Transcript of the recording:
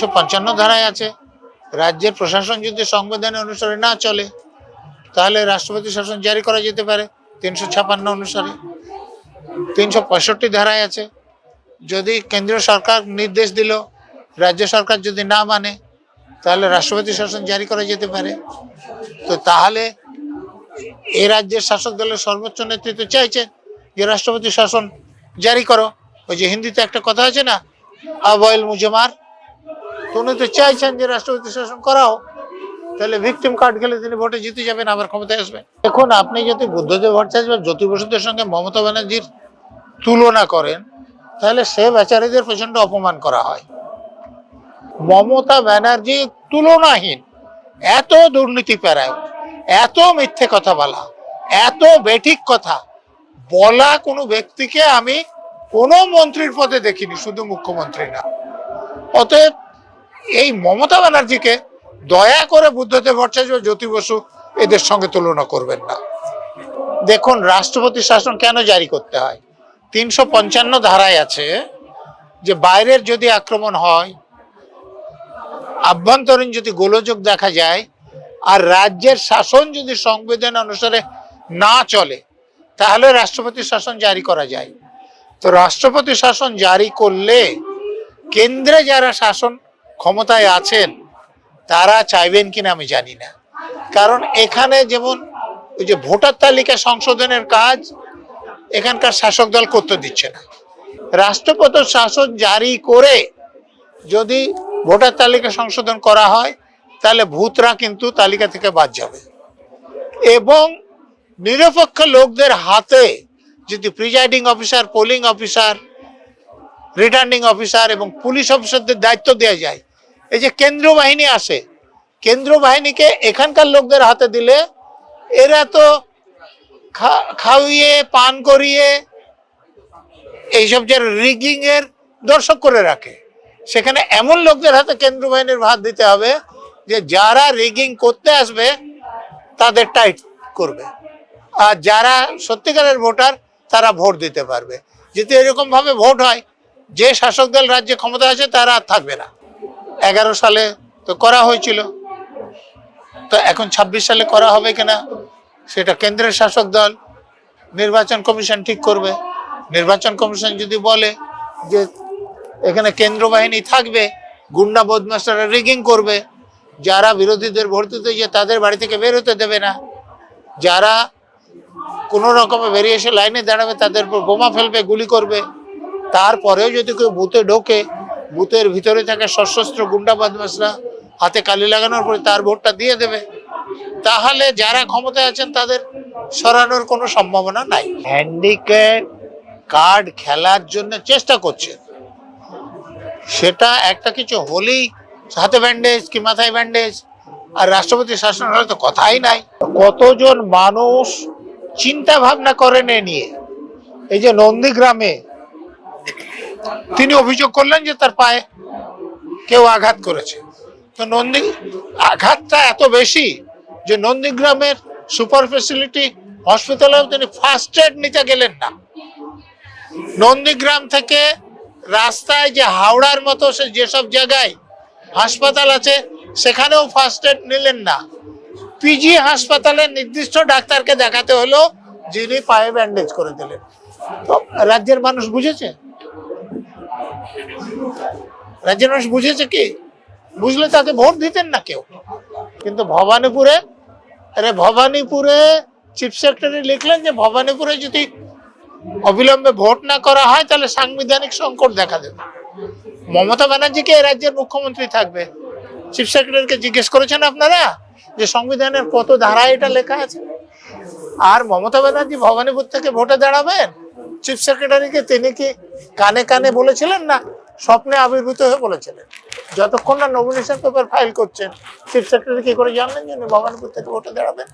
তিনশো পঞ্চান্ন ধারায় আছে। রাজ্যের প্রশাসন যদি সংবিধান অনুসারে না চলে, তাহলে রাষ্ট্রপতি শাসন জারি করা যেতে পারে তিনশো ছাপান্ন অনুসারে। তিনশো পঁয়ষট্টি ধারায় আছে। যদি কেন্দ্রীয় সরকার নির্দেশ দিল, রাজ্য সরকার যদি না মানে তাহলে রাষ্ট্রপতি শাসন জারি করা যেতে পারে। তো তাহলে এই রাজ্যের শাসক দলের সর্বোচ্চ নেতৃত্ব চাইছে যে রাষ্ট্রপতি শাসন জারি করো। ওই যে হিন্দিতে একটা কথা আছে না আবয়েল মুজমার তো উনি তো চাইছেন যে রাষ্ট্রপতি শাসন করাও, তাহলে ভিকটিম কার্ড খেলে তিনি ভোটে জিতে যাবেন, আবার ক্ষমতায় আসবেন। এখন আপনি যদি বুদ্ধদেব ভট্টাচার্য জ্যোতি বসুদের সঙ্গে মমতা ব্যানার্জির তুলনা করেন, তাহলে সে বেচারীদের প্রচণ্ড অপমান করা হয়। মমতা ব্যানার্জি তুলনাহীন, এত দুর্নীতি পেরায় এত মিথ্যে কথা বলা, এত বেঠিক কথা, বলা কোনো ব্যক্তিকে আমি কোনো মন্ত্রীর পদে দেখিনি, শুধু মুখ্যমন্ত্রী না। অতএব এই মমতা ব্যানার্জিকে দয়া করে বুদ্ধদেব ভট্টাচার্য জ্যোতি বসু এদের সঙ্গে তুলনা করবেন না। দেখুন, রাষ্ট্রপতি শাসন কেন জারি করতে হয়? তিনশো পঞ্চান্ন ধারায় আছে যে বাইরের যদি আক্রমণ হয়, আভ্যন্তরীণ যদি গোলযোগ দেখা যায়, আর রাজ্যের শাসন যদি সংবিধান অনুসারে না চলে, তাহলে রাষ্ট্রপতি শাসন জারি করা যায়। তো রাষ্ট্রপতি শাসন জারি করলে কেন্দ্রে যারা শাসন ক্ষমতায় আছেন, তারা চাইবেন কিনা আমি জানি না। কারণ এখানে যেমন ওই যে ভোটার তালিকা সংশোধনের কাজ এখানকার শাসক দল করতে দিচ্ছে না। রাষ্ট্রপতি শাসন জারি করে যদি ভোটার তালিকা সংশোধন করা হয়, তাহলে ভূতরা কিন্তু তালিকা থেকে বাদ যাবে। এবং নিরপেক্ষ লোকদের হাতে যদি presiding officer, polling officer, returning officer এবং পুলিশ অফিসারদের দায়িত্ব দেওয়া যায় এই যে কেন্দ্র বাহিনী আসে, কেন্দ্র বাহিনীকে এখানকার লোকদের হাতে দিলে এরা তো খাওয়িয়ে পান করিয়ে এইসব যে রিগিং এর দর্শক করে রাখে। সেখানে এমন লোকদের হাতে কেন্দ্র বাহিনীর ভাত দিতে হবে যে যারা রিগিং করতে আসবে, তাদের টাইট করবে। আর যারা সত্যিকারের ভোটার, তারা ভোট দিতে পারবে। যদি এরকম ভাবে ভোট হয়, যে শাসক দল রাজ্যে ক্ষমতা আছে তারা থাকবে না। এগারো সালে তো করা হয়েছিল। তো এখন ২৬ সালে করা হবে কিনা, সেটা কেন্দ্রের শাসক দল, নির্বাচন কমিশন ঠিক করবে। নির্বাচন কমিশন যদি বলে যে এখানে কেন্দ্র বাহিনী থাকবে, গুন্ডা বদমাস্টাররা রিগিং করবে, যারা বিরোধীদের ভোট দিতে যে তাদের বাড়ি থেকে বের হতে দেবে না, যারা কোনো রকমে বেরিয়ে এসে লাইনে দাঁড়াবে, তাদের উপর বোমা ফেলবে, গুলি করবে, তারপরেও যদি কেউ বুথে ঢোকে বুথের ভিতরে থাকা সশস্ত্র গুন্ডা বদমাসরা হাতে কালি লাগানোর পরে তার ভোটটা দিয়ে দেবে। তাহলে যারা ক্ষমতায় আছেন, তাদের সরানোর কোনো সম্ভাবনা নাই। হ্যান্ডিক্যাপ কার্ড খেলার জন্য চেষ্টা করছে সেটা একটা কিছু হলেই হাতে ব্যান্ডেজ কি মাথায় ব্যান্ডেজ আর রাষ্ট্রপতি শাসন হলে তো কথাই নাই। কতজন মানুষ চিন্তা ভাবনা করেন এ নিয়ে, এই যে নন্দীগ্রামে তিনি অভিযোগ করলেন যে তার পায়ে কেউ আঘাত করেছে। তো নন্দী, আঘাতটা এত বেশি যে নন্দীগ্রামের সুপার ফেসিলিটি হসপিটালেও তিনি ফার্স্ট এড নিতে গেলেন না। নন্দীগ্রাম থেকে রাস্তায় যে হাওড়ার মতো সে যেসব জায়গায় হাসপাতাল আছে, সেখানেও ফার্স্ট এড নিলেন না। পিজি হাসপাতালে নির্দিষ্ট ডাক্তারকে দেখাতে হলো যিনি পায়ে ব্যান্ডেজ করে দিলেন। রাজ্যের মানুষ বুঝেছে? রাজ্যের মানুষ বুঝেছে কি? বুঝলে তাকে ভোট দিতেন না কেউ। কিন্তু ভবানীপুরে, আরে ভবানীপুরে চিফ সেক্রেটারি লিখলেন যে ভবানীপুরে যদি অবিলম্বে ভোট না করা হয়, তাহলে সাংবিধানিক সংকট দেখা দেবে। মমতা ব্যানার্জিকে এই রাজ্যের মুখ্যমন্ত্রী থাকবে। চিফ সেক্রেটারিকে জিজ্ঞেস করেছেন আপনারা যে সংবিধানের কত ধারায় এটা লেখা আছে? আর মমতা ব্যানার্জি ভবানীপুর থেকে ভোটে দাঁড়াবেন? চিফ সেক্রেটারিকে তিনি কি কানে কানে বলেছিলেন না স্বপ্নে আবির্ভূত হয়ে বলেছিলেন? যতক্ষণ না নমিনেশন পেপার ফাইল করছেন চিফ সেক্রেটারি কি করে জানলেন যে ভবানীপুর থেকে ভোটে দাঁড়াবেন?